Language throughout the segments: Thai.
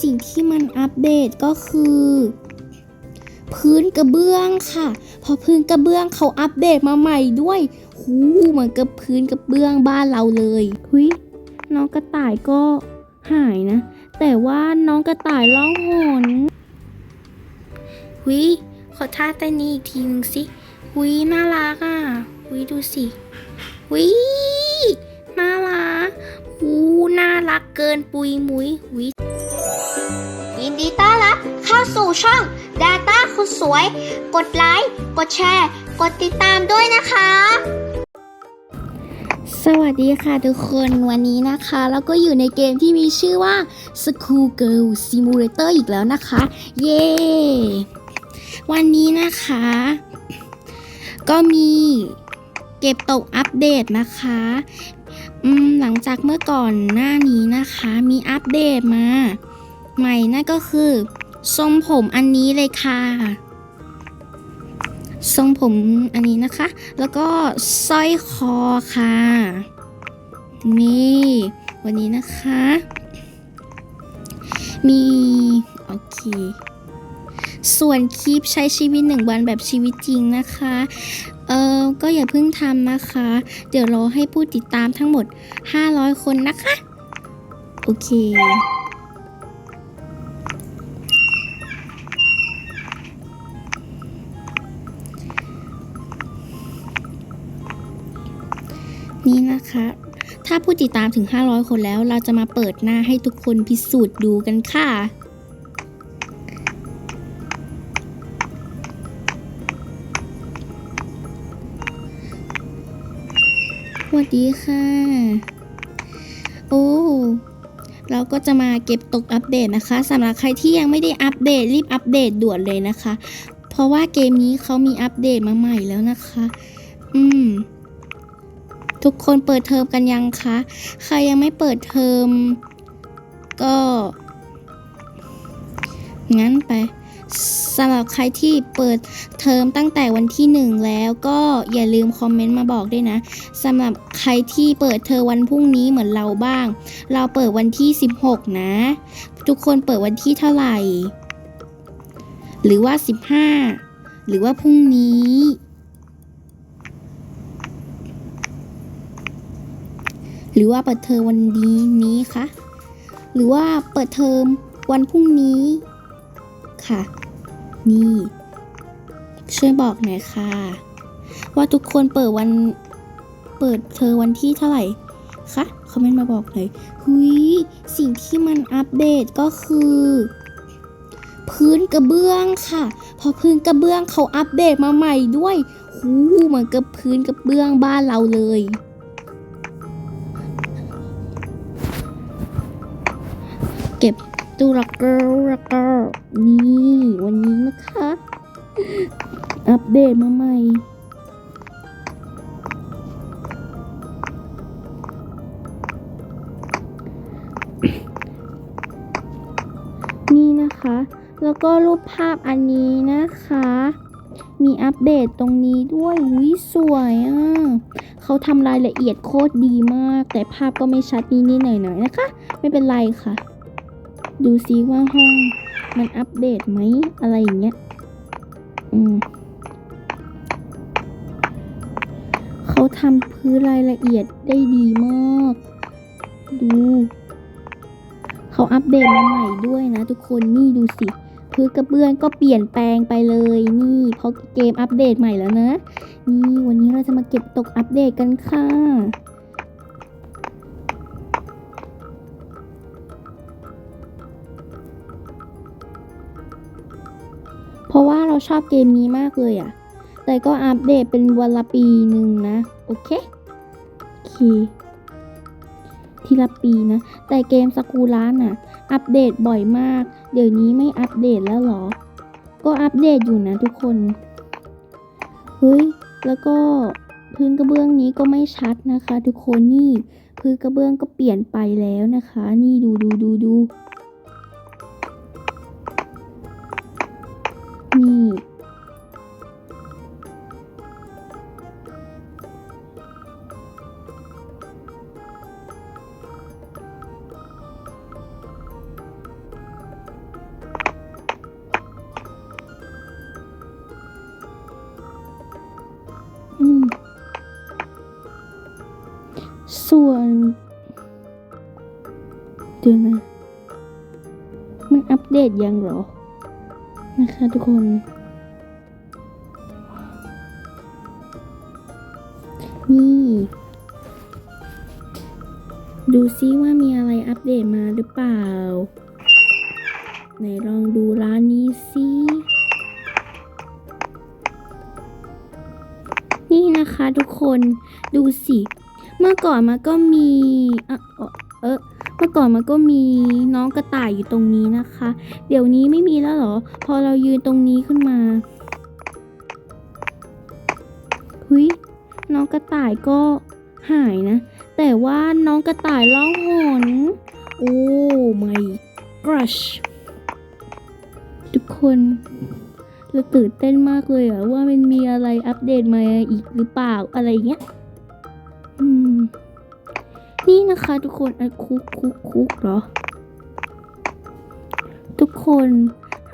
สิ่งที่มันอัปเดตก็คือ พื้นกระเบื้องค่ะ พอพื้นกระเบื้องเขาอัปเดตมาใหม่ด้วยหูเหมือนกับพื้นกระเบื้องบ้านเราเลยหุยน้องกระต่ายก็หายนะ แต่ว่าน้องกระต่ายร้องหนหุยขอท่าเต้นนี้อีกทีนึงสิหุยน่ารักอะหุยดูสิหุยน่ารักหูน่ารักเกินปุยมุยหุยยิ นดีต้อนรับเข้าสู่ช่อง Data คุณสวย กดไลค์ กดแชร์ กดติดตามด้วยนะคะ สวัสดีค่ะทุกคนวันนี้นะคะเราก็อยู่ในเกมที่มีชื่อว่า School Girl Simulator อีกแล้วนะคะ เย้ วันนี้นะคะ ก็มีเก็บตกอัปเดตนะคะหลังจากเมื่อก่อนหน้านี้นะคะ มีอัปเดตมา ใหม่นั่นก็คือทรงผมอันนี้เลยค่ะ ทรงผมอันนี้นะคะ แล้วก็สร้อยคอค่ะ นี่ วันนี้นะคะ มี โอเค ส่วนคลิปใช้ชีวิตหนึ่งวันแบบชีวิตจริงนะคะ เออก็อย่าเพิ่งทำนะคะ เดี๋ยวรอให้ผู้ติดตามทั้งหมด 500 คนนะคะ โอเค นะคะ ถ้าผู้ติดตามถึง 500 คนแล้ว เราจะมาเปิดหน้าให้ทุกคนพิสูจน์ดูกันค่ะสวัสดีค่ะ โอ้เราก็จะมาเก็บตกอัปเดตนะคะสำหรับใครที่ยังไม่ได้อัปเดตรีบอัปเดตด่วนเลยนะคะ เพราะว่าเกมนี้เขามีอัปเดตมาใหม่แล้วนะคะ อืม ทุกคนเปิดเทอมกันยังคะ ใครยังไม่เปิดเทอม ก็ งั้นไปสำหรับใครที่เปิดเทอมตั้งแต่วันที่หนึ่งแล้วก็อย่าลืมคอมเมนต์มาบอกด้วยนะสำหรับใครที่เปิดเทอมวันพรุ่งนี้เหมือนเราบ้าง เราเปิดวันที่ 16 นะ ทุกคนเปิดวันที่เท่าไหร่ หรือว่า 15 หรือว่าพรุ่งนี้ หรือว่าเปิดเทอมวันนี้นี้คะหรือว่าเปิดเทอมวันพรุ่งนี้ค่ะ นี่ ช่วยบอกหน่อยค่ะ ว่าทุกคนเปิดวัน เปิดเทอมวันที่เท่าไหร่คะคอมเมนต์มาบอกหน่อยหุยสิ่งที่มันอัปเดตก็คือ พื้นกระเบื้องค่ะ พอพื้นกระเบื้องเขาอัปเดตมาใหม่ด้วยหูเหมือนกับพื้นกระเบื้องบ้านเราเลย เกอร์ล็อกเกอร์นี่วันนี้นะคะ อัปเดตมาใหม่ นี่นะคะ แล้วก็รูปภาพอันนี้นะคะ มีอัปเดตตรงนี้ด้วยวิสวยอะเขาทำรายละเอียดโคตรดีมาก แต่ภาพก็ไม่ชัดนิดๆหน่อยๆนะคะ ไม่เป็นไรค่ะ ดูซิว่าห้องมันอัปเดตไหมอะไรอย่างเงี้ย อืมเขาทำพื้นรายละเอียดได้ดีมาก ดู เขาอัปเดตมาใหม่ด้วยนะทุกคนนี่ดูสิพื้นกระเบื้องก็เปลี่ยนแปลงไปเลยนี่เพราะเกมอัปเดตใหม่แล้วนะ นี่วันนี้เราจะมาเก็บตกอัปเดตกันค่ะ ชอบเกมนี้มากเลยอะ่ะ แต่ก็อัปเดตเป็นวันละปีหนึ่งนะ โอเค โอเค ทีละปีนะ แต่เกมสกูล่าน่ะ อัปเดตบ่อยมาก เดี๋ยวนี้ไม่อัปเดตแล้วเหรอ ก็อัปเดตอยู่นะทุกคน เฮ้ย แล้วก็พื้นกระเบื้องนี้ก็ไม่ชัดนะคะ ทุกคนนี่ พื้นกระเบื้องก็เปลี่ยนไปแล้วนะคะ นี่ดูดูดูดู ส่วนเดี๋ยวนะมันอัปเดตยังหรอ นะคะทุกคน นี่ดูซิว่ามีอะไรอัปเดตมาหรือเปล่า ไหนลองดูร้านนี้ซินี่นะคะทุกคนดูสิ เมื่อก่อนมันก็มีเออเอ่อเมื่อก่อนมันก็มีน้องกระต่ายอยู่ตรงนี้นะคะ เดี๋ยวนี้ไม่มีแล้วเหรอ พอเรายืนตรงนี้ขึ้นมาหุยน้องกระต่ายก็หายนะ แต่ว่าน้องกระต่ายร้องหอนโอ้ my gosh ทุกคนเราตื่นเต้นมากเลยอะว่ามันมีอะไรอัปเดตมาอีกหรือเปล่าอะไรเงี้ย นะคะทุกคนอันคุกคุกคุกเหรอ ทุกคน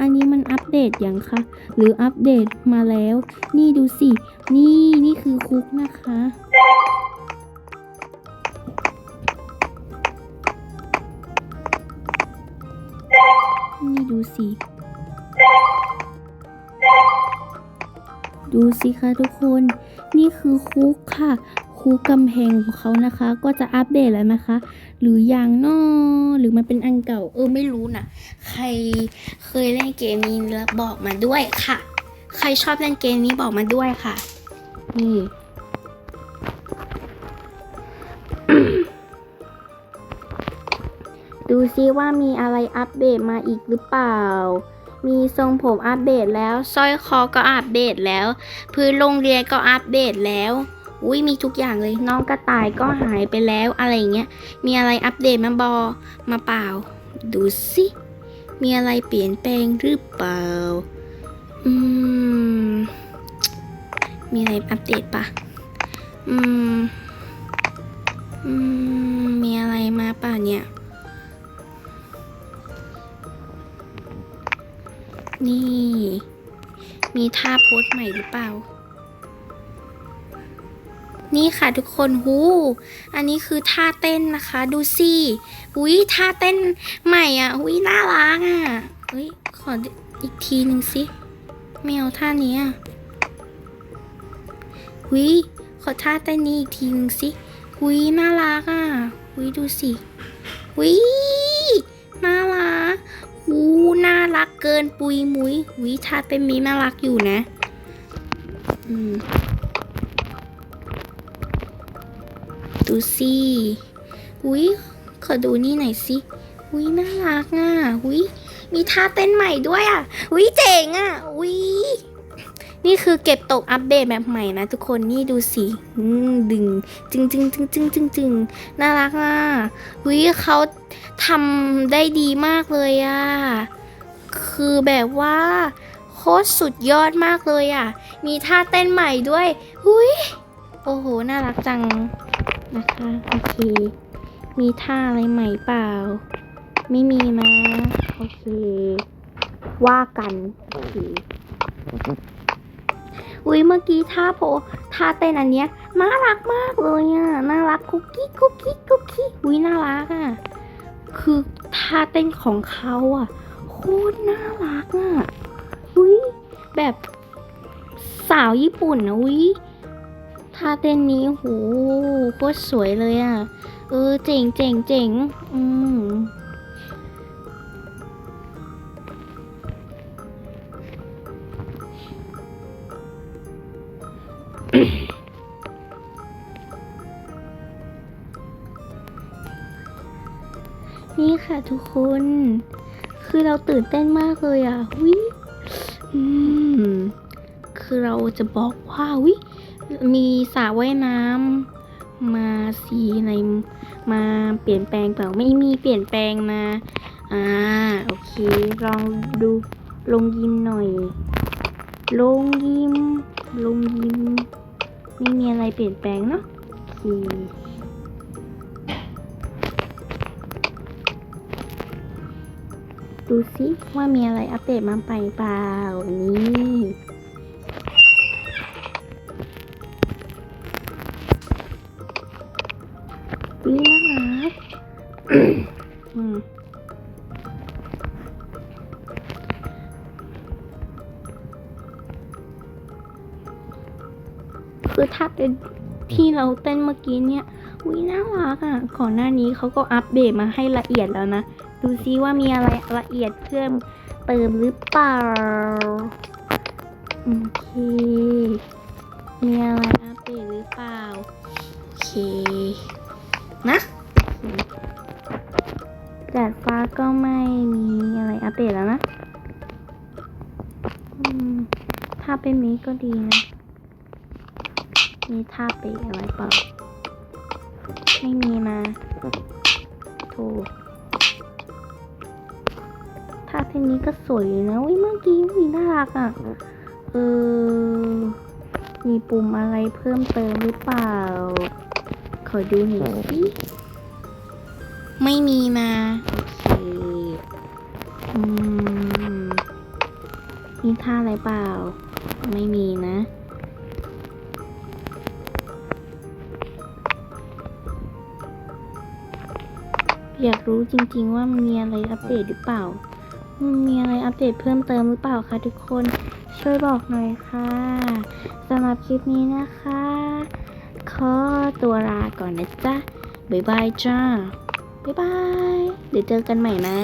อันนี้มันอัปเดตยังคะ หรืออัปเดตมาแล้ว นี่ดูสิ นี่นี่คือคุกนะคะ นี่ดูสิ ดูสิคะทุกคน นี่คือคุกค่ะ คุกำแพงของเขานะคะ ก็จะอัปเดตแล้วนะคะ หรือยังนอหรือมันเป็นอันเก่า เออไม่รู้นะใครเคยเล่นเกมนี้แล้วบอกมาด้วยค่ะ ใครชอบเล่นเกมนี้บอกมาด้วยค่ะ นี่ดูซิว่ามีอะไรอัปเดตมาอีกหรือเปล่า มีทรงผมอัปเดตแล้ว สร้อยคอก็อัปเดตแล้ว พื้นโรงเรียนก็อัปเดตแล้ว อุ้ยมีทุกอย่างเลย น้องกระต่ายก็หายไปแล้วอะไรเงี้ย มีอะไรอัปเดตมาบอ มาเปล่า ดูสิ มีอะไรเปลี่ยนแปลงหรือเปล่า อืม มีอะไรอัปเดตปะอืม อืม มีอะไรมาป่ะเนี่ย นี่ มีท่าโพสใหม่หรือเปล่า นี่ค่ะทุกคนหูอันนี้คือท่าเต้นนะคะ ดูสิหุยท่าเต้นใหม่อะหุยน่ารักอะเฮ้ยขออีกทีหนึ่งสิไม่เอาท่านี้อะหุยขอท่าเต้นนี้อีกทีหนึ่งสิหุยน่ารักอะหุยดูสิหุยน่ารักหูน่ารักเกินปุยมุยหุยท่าเต้นนี้น่ารักอยู่นะ อืม ดูสิอุ้ยขอดูนี่หน่อยสิอุ้ยน่ารักอะอุ้ยมีท่าเต้นใหม่ด้วยอะอุ้ยเจ๋งอะอุ้ยนี่คือเก็บตกอัปเดตแบบใหม่นะทุกคนนี่ดูสิดึงจึงจึงจึงจึงจึงจึงน่ารักอะอุ้ยเขาทำได้ดีมากเลยอะคือแบบว่าโคตรสุดยอดมากเลยอะ มีท่าเต้นใหม่ด้วย อุ้ยโอ้โห น่ารักจัง นะคะโอเค มีท่าอะไรใหม่เปล่า ไม่มีนะโอเค ว่ากันโอเคอุ้ยเมื่อกี้ท่าโพท่าเต้นอันเนี้ยน่ารักมากเลยอะน่ารักคุกกี้คุกกี้คุกกี้อุ้ยน่ารักอะคือท่าเต้นของเขาอะโคตรน่ารักอะอุ้ยแบบสาวญี่ปุ่นนะอุ้ย ท่าเต้นนี้โหโคตรสวยเลยอะ เออเจ๋งเจ๋งเจ๋งอืมนี่ค่ะทุกคน คือเราตื่นเต้นมากเลยอะวิอืม คือเราจะบอกว่าวิ มีสระว่ายน้ำมาสีในมาเปลี่ยนแปลงเปล่าไม่มีเปลี่ยนแปลงนะ อ่าโอเค ลองดูลงยิมหน่อย ลงยิม ลงยิม ไม่มีอะไรเปลี่ยนแปลงเนาะโอเคดูสิว่ามีอะไรอัปเดตมาไปเปล่า นี่ คือถ้าเป็นที่เราเต้นเมื่อกี้เนี่ยอุ้ยน่ารักอะก่อนหน้านี้เขาก็อัปเดตมาให้ละเอียดแล้วนะ ดูซิว่ามีอะไรละเอียดเพิ่มเติมหรือเปล่าโอเค มีอะไรอัปเดตหรือเปล่า โอเค นะดาดฟ้าก็ไม่มีอะไรอัปเดตแล้วนะถ้าเป็นนี้ก็ดีนะ มีท่าเปะอะไรเปล่า ไม่มีมาถูกท่าเพลงนี้ก็สวยอยู่นะวิเมื่อกี้มีน่ารักอะ เออ มีปุ่มอะไรเพิ่มเติมหรือเปล่า ขอดูหน่อยสิไม่มีมา โอเค อืม มีท่าอะไรเปล่า ไม่มีนะ อยากรู้จริงๆว่ามันมีอะไรอัปเดตหรือเปล่ามีอะไรอัปเดตเพิ่มเติมหรือเปล่าคะทุกคน ช่วยบอกหน่อยค่ะสำหรับคลิปนี้นะคะ ขอตัวลาก่อนนะจ๊ะ บ๊ายบายจ้า บ๊ายบาย เดี๋ยวเจอกันใหม่นะ